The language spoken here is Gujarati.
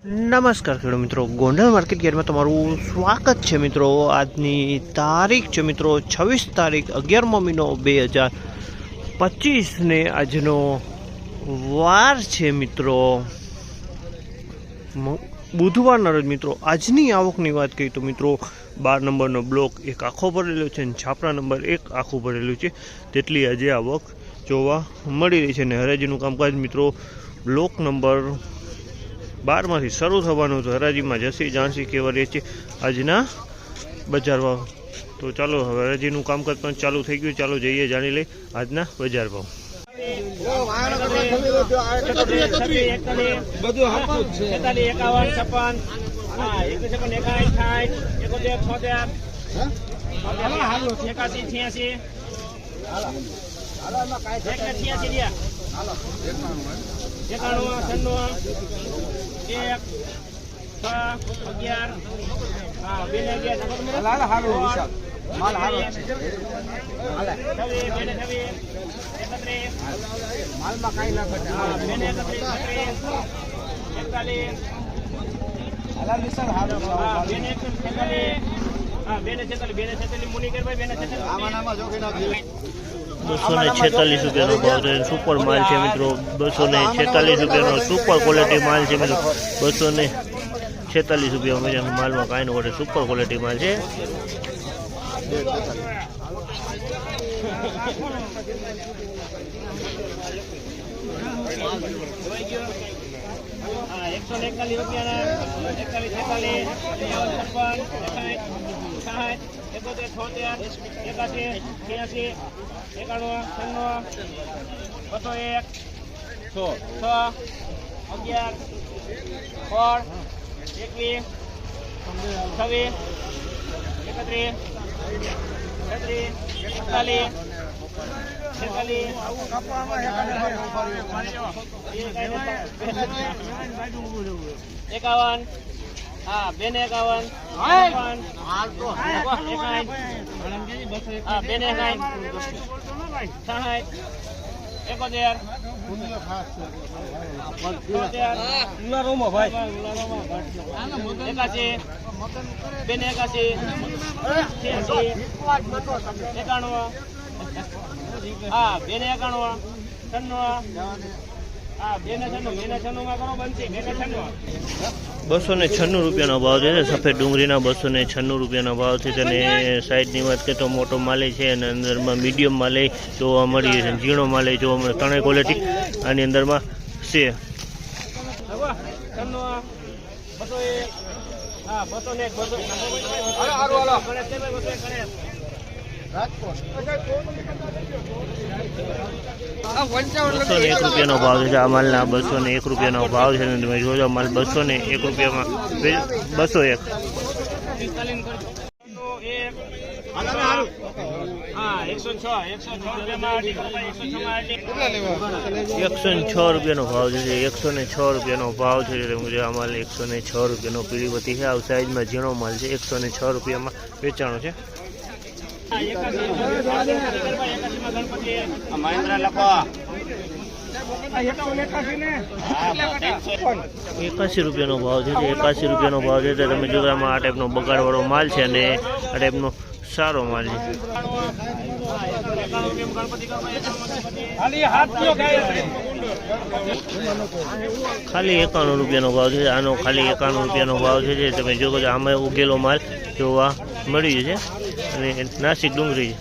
નમસ્કાર ખેડૂત મિત્રો. ગોંડલ માર્કેટ યાર્ડમાં તમારું સ્વાગત છે મિત્રો. આજની તારીખ છે મિત્રો છવ્વીસ તારીખ અગિયારમો મહિનો બે હજાર પચીસને આજનો વાર છે મિત્રો. બુધવારના રોજ મિત્રો, આજની આવકની વાત કરીએ તો મિત્રો, બાર નંબરનો બ્લોક એક આખો ભરેલો છે અને છાપરા નંબર એક આખું ભરેલું છે. તેટલી આજે આવક જોવા મળી રહી છે અને હરાજીનું કામકાજ મિત્રો, બ્લોક નંબર બારમાંથી શરૂ થવાનું છે હરાજીમાં જસી ઝાંસી કેવરીએ છે આજના બજાર ભાવ તો ચાલો હવે હરાજીનું કામકાજ પણ ચાલુ થઈ ગયું ચાલો જઈએ જાણી લઈ આજના બજાર ભાવ એકાસી છ્યાસી એકાણું છન્નું એક છ અગિયાર હા બે ને અગિયાર. હાલ હાલો માલ હાલો એકત્રીસ માલમાં કાંઈ ના ઘટે હા બે ને એકત્રીસ બત્રીસ એકતાલીસ હાલ હાલો હા બેને છેતાલીસ હા બે ને છેતાલીસ બે ને છેતાલીસ મુનિકરભાઈ બે ને છેતાલીસ બસો ને છેતાલીસ રૂપિયાનો ભાવ છે. સુપર માલ છે મિત્રો. બસો ને છેતાલીસ રૂપિયાનો સુપર ક્વોલિટી માલ છે મિત્રો. બસો ને છેતાલીસ રૂપિયા મજાનો માલમાં કાંઈ ન ઘટે સુપર ક્વોલિટી માલ છે. એકસો ને એકતાલીસ રૂપિયાના એકતાલીસ છેતાલીસ છપ્પન સાઠ એકોતેર છોતેર એકાસી છ્યાસી એકાણું છન્નું બસો એક છ અગિયાર સોળ એકવીસ છવ્વીસ એકત્રીસ છત્રીસ એકતાલીસ છેતાલીસ એકાવન હા બે ને એકાવન. છપ્પન, એકાવન, સાઠ એકોતેર. એકાસી બે ને એકાસી એકાણું. હા બેને એકાણું. છન્નું. બસો ને છન્નું રૂપિયાનો ભાવ છે સફેદ ડુંગળીના બસો ને છન્નું રૂપિયાનો ભાવ છે. અને સાઈડની વાત કરીએ તો મોટો માલે છે અને અંદરમાં મીડિયમ માલે જોવા મળી છે ઝીણો માલે જોવા મળે ત્રણેય ક્વોલિટી આની અંદરમાં છે. બસો એક. બસો બસો એક ને રૂપિયાનો ભાવ છે આ માલના બસો ને એક રૂપિયાનો ભાવ છે તમે જોજો માલ બસો ને એક રૂપિયામાં બસો એક. એક એકસો છ રૂપિયાનો ભાવ છે એકસો ને છ રૂપિયાનો ભાવ છે તમે આ માલ એકસો ને છ રૂપિયાનો પીળીવતી છે આ સાઈઝમાં ઝીણો માલ છે એકસો ને છ રૂપિયામાં વેચાણો છે. મહેન્દ્ર લખો. એકાસી રૂપિયાનો ભાવ છે એકાસી રૂપિયાનો ભાવ છે તે તમે જો આ ટાઈપનો બગાડવાળો માલ છે અને આ ટાઈપનો સારો માલ છે. ખાલી એકાણું રૂપિયાનો ભાવ છે. આનો ખાલી એકાણું રૂપિયાનો ભાવ છે જે તમે જો કે આમાં ઉગેલો માલ જોવા મળી છે. અને નાસિક ડુંગળી છે.